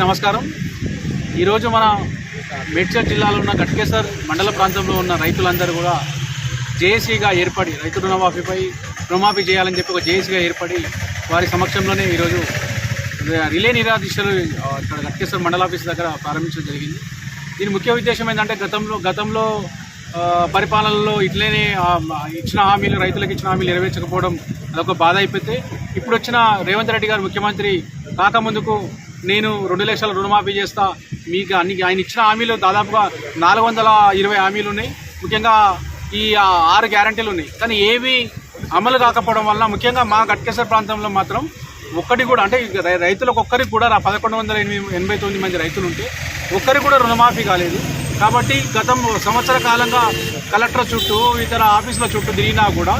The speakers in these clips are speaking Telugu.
నమస్కారం. ఈరోజు మన మేడ్చల్ జిల్లాలో ఉన్న గట్కేసర్ మండల ప్రాంతంలో ఉన్న రైతులందరూ కూడా జేఏసీగా ఏర్పడి రైతు రుణమాఫీపై రుణమాఫీ చేయాలని చెప్పి ఒక జేఏసీగా ఏర్పడి వారి సమక్షంలోనే ఈరోజు రిలే నిరాదీక్షలు ఇక్కడ గట్కేశ్వర మండల ఆఫీస్ దగ్గర ప్రారంభించడం జరిగింది. దీని ముఖ్య ఉద్దేశం ఏంటంటే గతంలో గతంలో పరిపాలనలో ఇట్లనే ఇచ్చిన హామీలు రైతులకు ఇచ్చిన హామీలు నెరవేర్చకపోవడం అదొక బాధ అయిపోతే ఇప్పుడు వచ్చిన రేవంత్ రెడ్డి గారు ముఖ్యమంత్రి కాకముందుకు నేను రెండు లక్షల రుణమాఫీ చేస్తా. మీకు అన్ని ఆయన ఇచ్చిన హామీలు దాదాపుగా నాలుగు వందల ఇరవై హామీలు ఉన్నాయి. ముఖ్యంగా ఈ ఆరు గ్యారంటీలు ఉన్నాయి. కానీ ఏవి అమలు కాకపోవడం వల్ల ముఖ్యంగా మా గట్కేశ్వర ప్రాంతంలో మాత్రం ఒక్కటి కూడా అంటే రైతులకు ఒక్కరికి కూడా పదకొండు వందల ఎనిమిది ఎనభై తొమ్మిది మంది రైతులు ఉంటే ఒక్కరికి కూడా రుణమాఫీ కాలేదు. కాబట్టి గతం సంవత్సర కాలంగా కలెక్టర్ చుట్టూ ఇతర ఆఫీసుల చుట్టూ తిరిగినా కూడా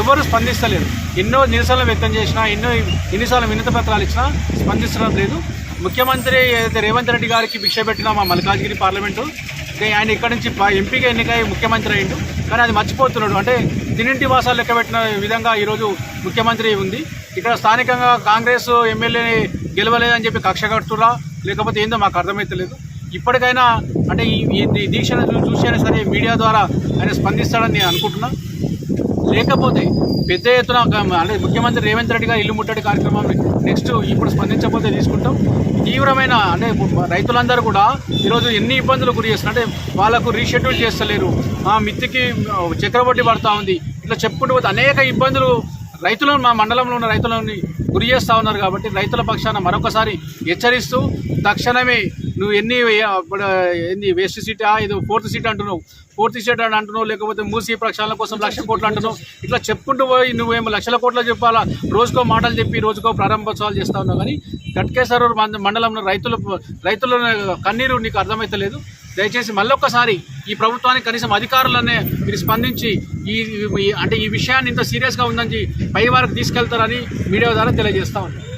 ఎవరు స్పందిస్తలేరు ఎన్నో నిరసనలు వ్యక్తం చేసినా ఎన్నో ఎన్నిసార్లు వినతి పత్రాలు ఇచ్చినా స్పందించడం లేదు. ముఖ్యమంత్రి ఏదైతే రేవంత్ రెడ్డి గారికి భిక్ష పెట్టిన మా మల్కాజ్గిరి పార్లమెంటు అంటే ఆయన ఇక్కడ నుంచి ఎంపీగా ఎన్నికై ముఖ్యమంత్రి అయిండు. కానీ అది మర్చిపోతున్నాడు. అంటే తినింటి వాసాలు లెక్క పెట్టిన విధంగా ఈరోజు ముఖ్యమంత్రి ఉంది. ఇక్కడ స్థానికంగా కాంగ్రెస్ ఎమ్మెల్యే గెలవలేదని చెప్పి కక్ష కడుతురా లేకపోతే ఏందో మాకు అర్థమైతలేదు. ఇప్పటికైనా అంటే ఈ దీక్షను చూసి చూసైనా సరే మీడియా ద్వారా ఆయన స్పందిస్తాడని నేను అనుకుంటున్నా. లేకపోతే పెద్ద ఎత్తున అంటే ముఖ్యమంత్రి రేవంత్ రెడ్డి గారు ఇల్లు ముట్టడి కార్యక్రమం నెక్స్ట్ ఇప్పుడు స్పందించకపోతే తీసుకుంటాం. తీవ్రమైన అంటే రైతులందరూ కూడా ఈరోజు ఎన్ని ఇబ్బందులు గురి చేస్తున్నారు? అంటే వాళ్ళకు రీషెడ్యూల్ చేస్తలేరు. ఆ మిత్తికి చక్రవడ్డీ పడతా ఉంది. ఇట్లా చెప్పుకుంటూ పోతే అనేక ఇబ్బందులు రైతులను మా మండలంలో ఉన్న రైతులని గురి చేస్తూ ఉన్నారు కాబట్టి రైతుల పక్షాన మరొకసారి హెచ్చరిస్తూ తక్షణమే నువ్వు ఎన్ని ఎన్ని వేస్ట్ సీట్ ఇది ఫోర్త్ సీట్ అంటున్నావు. ఫోర్త్ సీట్ అని అంటున్నావు లేకపోతే మూసీ ప్రక్షాళన కోసం లక్ష కోట్లు అంటున్నావు. ఇట్లా చెప్పుకుంటూ పోయి నువ్వేమో లక్షల కోట్లు చెప్పాలా? రోజుకో మాటలు చెప్పి రోజుకో ప్రారంభోత్సవాలు చేస్తా ఉన్నావు కానీ గట్కేశ్వర మండలంలో రైతుల రైతుల కన్నీరు నీకు అర్థమైతలేదు. దయచేసి మళ్ళొక్కసారి ఈ ప్రభుత్వానికి కనీసం అధికారులనే మీరు స్పందించి ఈ ఈ- అంటే ఈ విషయాన్ని ఇంత సీరియస్గా ఉందని పై వారికి తీసుకెళ్తారని మీడియా ద్వారా తెలియజేస్తా ఉన్నాను